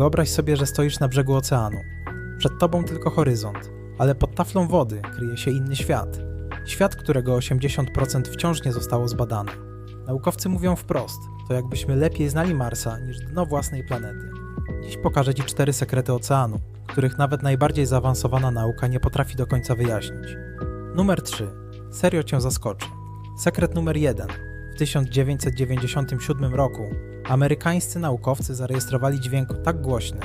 Wyobraź sobie, że stoisz na brzegu oceanu. Przed tobą tylko horyzont, ale pod taflą wody kryje się inny świat. Świat, którego 80% wciąż nie zostało zbadane. Naukowcy mówią wprost, to jakbyśmy lepiej znali Marsa niż dno własnej planety. Dziś pokażę Ci cztery sekrety oceanu, których nawet najbardziej zaawansowana nauka nie potrafi do końca wyjaśnić. Numer 3. Serio Cię zaskoczy. Sekret numer 1. W 1997 roku amerykańscy naukowcy zarejestrowali dźwięk tak głośny,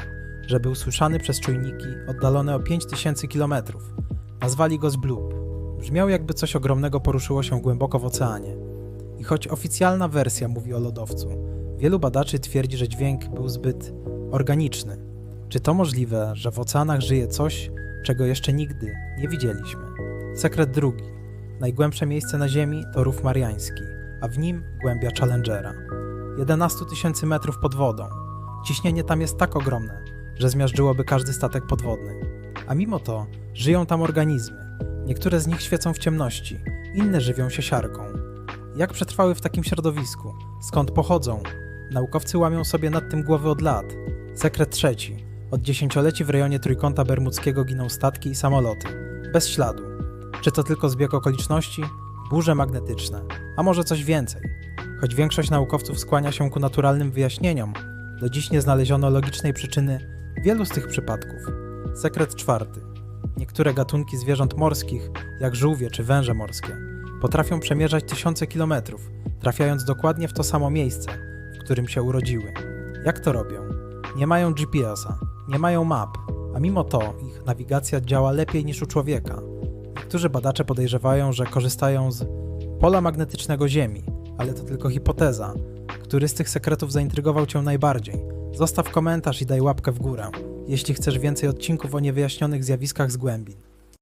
że był słyszany przez czujniki oddalone o 5000 km. Nazwali go Zblub. Brzmiał jakby coś ogromnego poruszyło się głęboko w oceanie. I choć oficjalna wersja mówi o lodowcu, wielu badaczy twierdzi, że dźwięk był zbyt organiczny. Czy to możliwe, że w oceanach żyje coś, czego jeszcze nigdy nie widzieliśmy? Sekret drugi. Najgłębsze miejsce na Ziemi to Rów Mariański, a w nim głębia Challengera. 11 tysięcy metrów pod wodą. Ciśnienie tam jest tak ogromne, że zmiażdżyłoby każdy statek podwodny. A mimo to żyją tam organizmy. Niektóre z nich świecą w ciemności, inne żywią się siarką. Jak przetrwały w takim środowisku? Skąd pochodzą? Naukowcy łamią sobie nad tym głowy od lat. Sekret trzeci. Od dziesięcioleci w rejonie Trójkąta Bermudzkiego giną statki i samoloty. Bez śladu. Czy to tylko zbieg okoliczności? Burze magnetyczne. A może coś więcej? Choć większość naukowców skłania się ku naturalnym wyjaśnieniom, do dziś nie znaleziono logicznej przyczyny wielu z tych przypadków. Sekret czwarty. Niektóre gatunki zwierząt morskich, jak żółwie czy węże morskie, potrafią przemierzać tysiące kilometrów, trafiając dokładnie w to samo miejsce, w którym się urodziły. Jak to robią? Nie mają GPS-a, nie mają map, a mimo to ich nawigacja działa lepiej niż u człowieka. Niektórzy badacze podejrzewają, że korzystają z pola magnetycznego Ziemi, ale to tylko hipoteza. Który z tych sekretów zaintrygował Cię najbardziej? Zostaw komentarz i daj łapkę w górę, jeśli chcesz więcej odcinków o niewyjaśnionych zjawiskach z głębin.